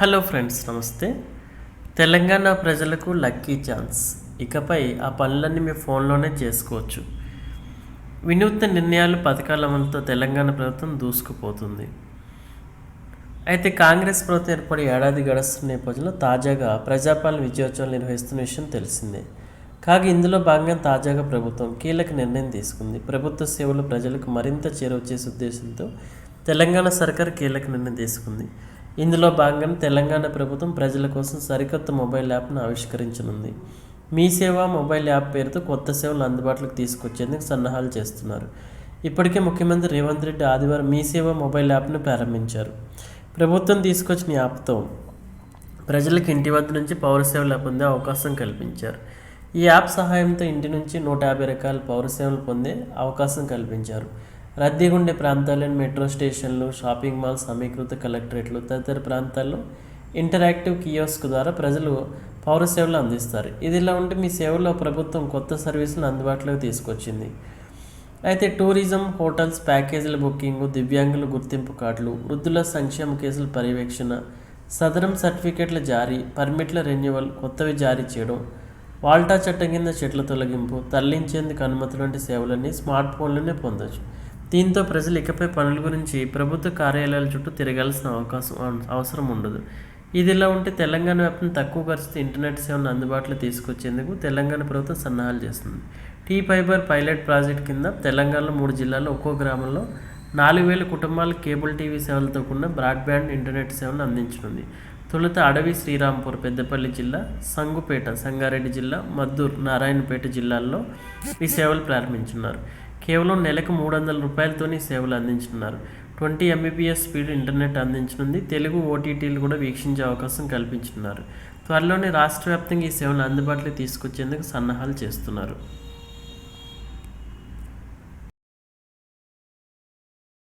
Hello friends నమస్తే. తెలంగాణ ప్రజలకు lucky chance. ఇకపై ఆ పనులన్నీ మీ ఫోన్లోనే చేసుకోవచ్చు. వినూత్న నిర్ణయాలు పథకాల అమలుతో తెలంగాణ ప్రభుత్వం దూసుకుపోతుంది. అయితే కాంగ్రెస్ ప్రభుత్వం ఏర్పడి ఏడాది గడుస్తున్న నేపథ్యంలో తాజాగా ప్రజాపాలన విజయోత్సవాలు నిర్వహిస్తున్న విషయం తెలిసిందే. కాగా ఇందులో భాగంగా తాజాగా ప్రభుత్వం కీలక నిర్ణయం తీసుకుంది. ప్రభుత్వ సేవలు ప్రజలకు మరింత చేరువ చేసే ఉద్దేశంతో తెలంగాణ సర్కార్ కీలక నిర్ణయం తీసుకుంది. ఇందులో భాగంగా తెలంగాణ ప్రభుత్వం ప్రజల కోసం సరికొత్త మొబైల్ యాప్ను ఆవిష్కరించనుంది. మీ సేవ మొబైల్ యాప్ పేరుతో కొత్త సేవలు అందుబాటులోకి తీసుకొచ్చేందుకు సన్నాహాలు చేస్తున్నారు. ఇప్పటికే ముఖ్యమంత్రి రేవంత్ రెడ్డి ఆదివారం మీ సేవ మొబైల్ యాప్ను ప్రారంభించారు. ప్రభుత్వం తీసుకొచ్చిన యాప్తో ప్రజలకు ఇంటి వద్ద నుంచి పౌర సేవలు పొందే అవకాశం కల్పించారు. ఈ యాప్ సహాయంతో ఇంటి నుంచి నూట యాభై రకాల పౌర సేవలు పొందే అవకాశం కల్పించారు. రద్దీగా ఉండే ప్రాంతాల్లోని మెట్రో స్టేషన్లు షాపింగ్ మాల్ సమీకృత కలెక్టరేట్లు తదితర ప్రాంతాల్లో ఇంటరాక్టివ్ కియోస్క్ ద్వారా ప్రజలు పౌర సేవలు అందిస్తారు. ఇదిలా ఉంటే మీ సేవల్లో ప్రభుత్వం కొత్త సర్వీసులు అందుబాటులోకి తీసుకొచ్చింది. అయితే టూరిజం హోటల్స్ ప్యాకేజీల బుకింగ్ దివ్యాంగుల గుర్తింపు కార్డులు వృద్ధుల సంక్షేమ కేసుల పర్యవేక్షణ సదరం సర్టిఫికేట్ల జారీ పర్మిట్ల రెన్యువల్ కొత్తవి జారీ చేయడం వాల్టా చట్టం కింద చెట్ల తొలగింపు తరలించేందుకు అనుమతులు వంటి సేవలన్నీ స్మార్ట్ ఫోన్లోనే పొందొచ్చు. దీంతో ప్రజలు ఇకపై పనుల గురించి ప్రభుత్వ కార్యాలయాల చుట్టూ తిరగాల్సిన అవకాశం అవసరం ఉండదు. ఇదిలా ఉంటే తెలంగాణ వ్యాప్తంగా తక్కువ ఖర్చుతో ఇంటర్నెట్ సేవలను అందుబాటులో తీసుకొచ్చేందుకు తెలంగాణ ప్రభుత్వం సన్నాహాలు చేస్తుంది. టీ ఫైబర్ పైలట్ ప్రాజెక్ట్ కింద తెలంగాణలో మూడు జిల్లాల్లో ఒక్కో గ్రామంలో నాలుగు వేల కుటుంబాలు కేబుల్ టీవీ సేవలతో కూడిన బ్రాడ్బ్యాండ్ ఇంటర్నెట్ సేవలను అందించనుంది. తొలుత అడవి శ్రీరాంపూర్ పెద్దపల్లి జిల్లా సంగుపేట సంగారెడ్డి జిల్లా మద్దూర్ నారాయణపేట జిల్లాల్లో ఈ సేవలు ప్రారంభించున్నారు. కేవలం నెలకు మూడు వందల రూపాయలతోనే సేవలు అందించున్నారు ట్వంటీ ఎంబీపీఎస్ స్పీడ్ ఇంటర్నెట్ అందించనుంది. తెలుగు ఓటీటీలు కూడా వీక్షించే అవకాశం కల్పించున్నారు త్వరలోనే రాష్ట్ర వ్యాప్తంగా ఈ సేవలు అందుబాటులో తీసుకొచ్చేందుకు సన్నాహాలు చేస్తున్నారు.